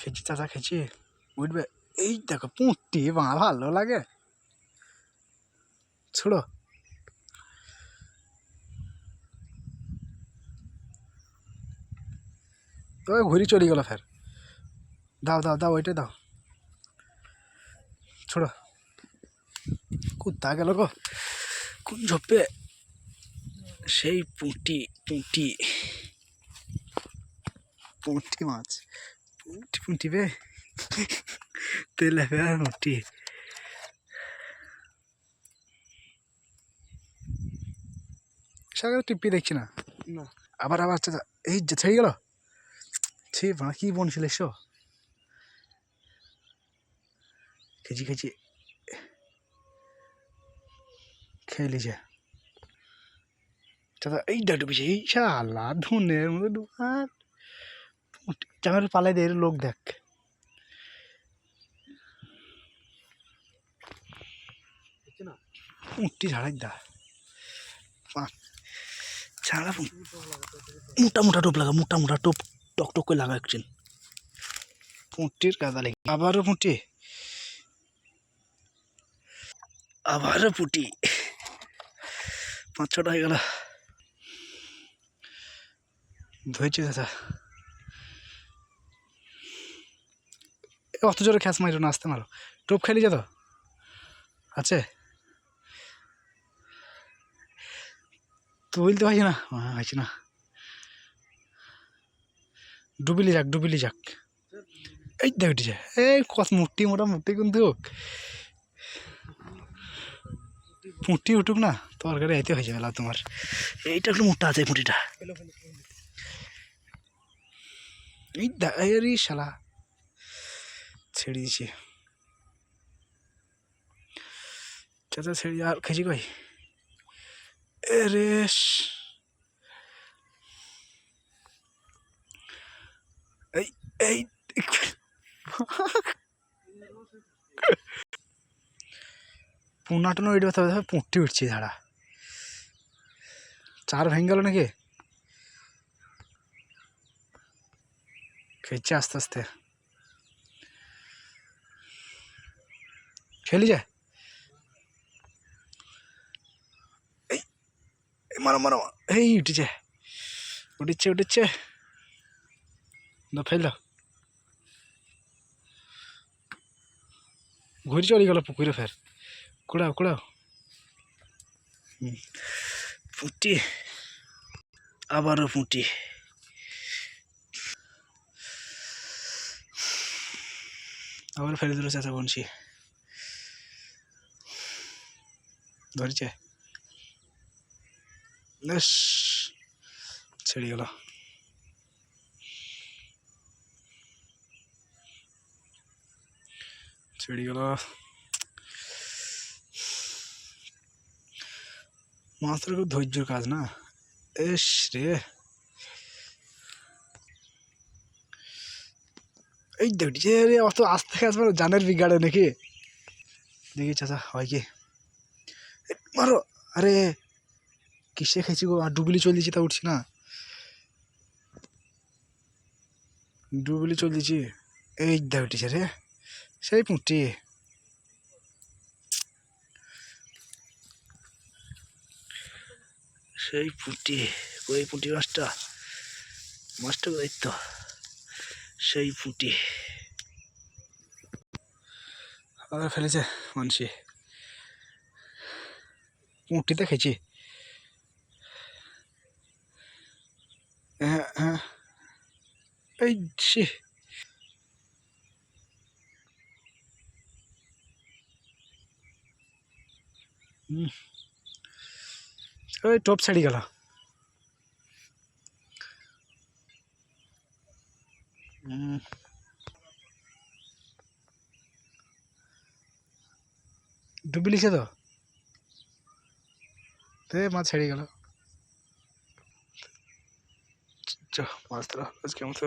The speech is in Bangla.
খেয়েছি, চাচা খেয়েছি। উঠবে। এই দেখো পুঁটি মা ভালো লাগে। ছোড়ো। ওই ঘুরি চলে গেল ফের। দাও দাও দাও, ওইটা দাও। ছোড়ো। কুত্তা গেল গো। কোন ঝোপে? সেই পুঁটি পুঁটি। পুঁটি মাছ। পুঁটি পুঁটি বে তেলে ফের পুঁটি সাগর টিপি দেখছি না আবার আবার এই যে ছেড়ে গেল ছি কি বনছিল এসো খেছি খেছি খেয়ে লিছে চাচা এইটা ডুবেছে এই শালা ধনের মতো চামের পালাই দে, এর লোক দেখ। উঠটি ঝাড়াই দা। ছাড়া। মোটা মোটা টোপ লাগা, মোটা মোটা টোপ, টক টক করে লাগা একজন পুঁটির কাদা লেগে আবারও পুঁটি আবারও পুঁটি পাঁচ ছটা হয়ে গেল। ধরেছি দাদা। অত জোরে খ্যাস মারো না, আসতে মারো। টোপ খেলি যা তো। আছে। তুলতে পারছি না? পারছি না। ডুবিলি যাক ডুবিলি যাক। এই দেখ উঠেছে এই কত মুটি মোটা মুটি কিন্তু। পুঁটি উঠুক না, তরকারি আইতে হয়ে যাবে তোমার। এইটা একটু মোটা আছে পুঁটিটা এই শালা। ছেড়ে দিছি চাচা ছেড়ে আর খেয়েছি কই? রেস এই এই, পুনাটনো তবে তবে পুঁটি উঠছে ধারা। চার ভেঙে গেল নাকি? খেয়েছে আস্তে আস্তে। খেলি যায়। এই মারো মারো। এই, উঠেছে। উঠেছে উঠেছে। দাও ফেল দাও। ঘুরে চলে গেল পুকুরে ফের। কুড়াও কুড়াও। পুঁটি। আবারও পুঁটি। আবার ফেলে দিল চাচা বনছি ধরেছে। ছেড়ে গেল। ছেড়ে গেল। মাছের খুব ধৈর্যর কাজ না? এস রে। এই দেখছি রে, অত আস্তে আসবে জানের বিগাড়ে নাকি? দেখি চাচা, হয় কি? মারো। আরে, কিসে খেয়েছি গো? আর ডুবলি চল দিয়েছি, তা উঠছি না। ডুবলি চল দিয়েছি। এই দেখ উঠেছে রে সেই পুঁটি সেই পুঁটি ওই পুঁটি মাছটা মাছটা দায়িত্ব সেই পুঁটি। আবার ফেলেছে মানসি। পুঁটিতে খেয়েছি হ্যাঁ হ্যাঁ। এই সে ওই টপ ছাড়ি গেল। ডুবিলিছে তো? তে মাছ ছেড়ে গেল। মাছ ধরা আজকে মতো।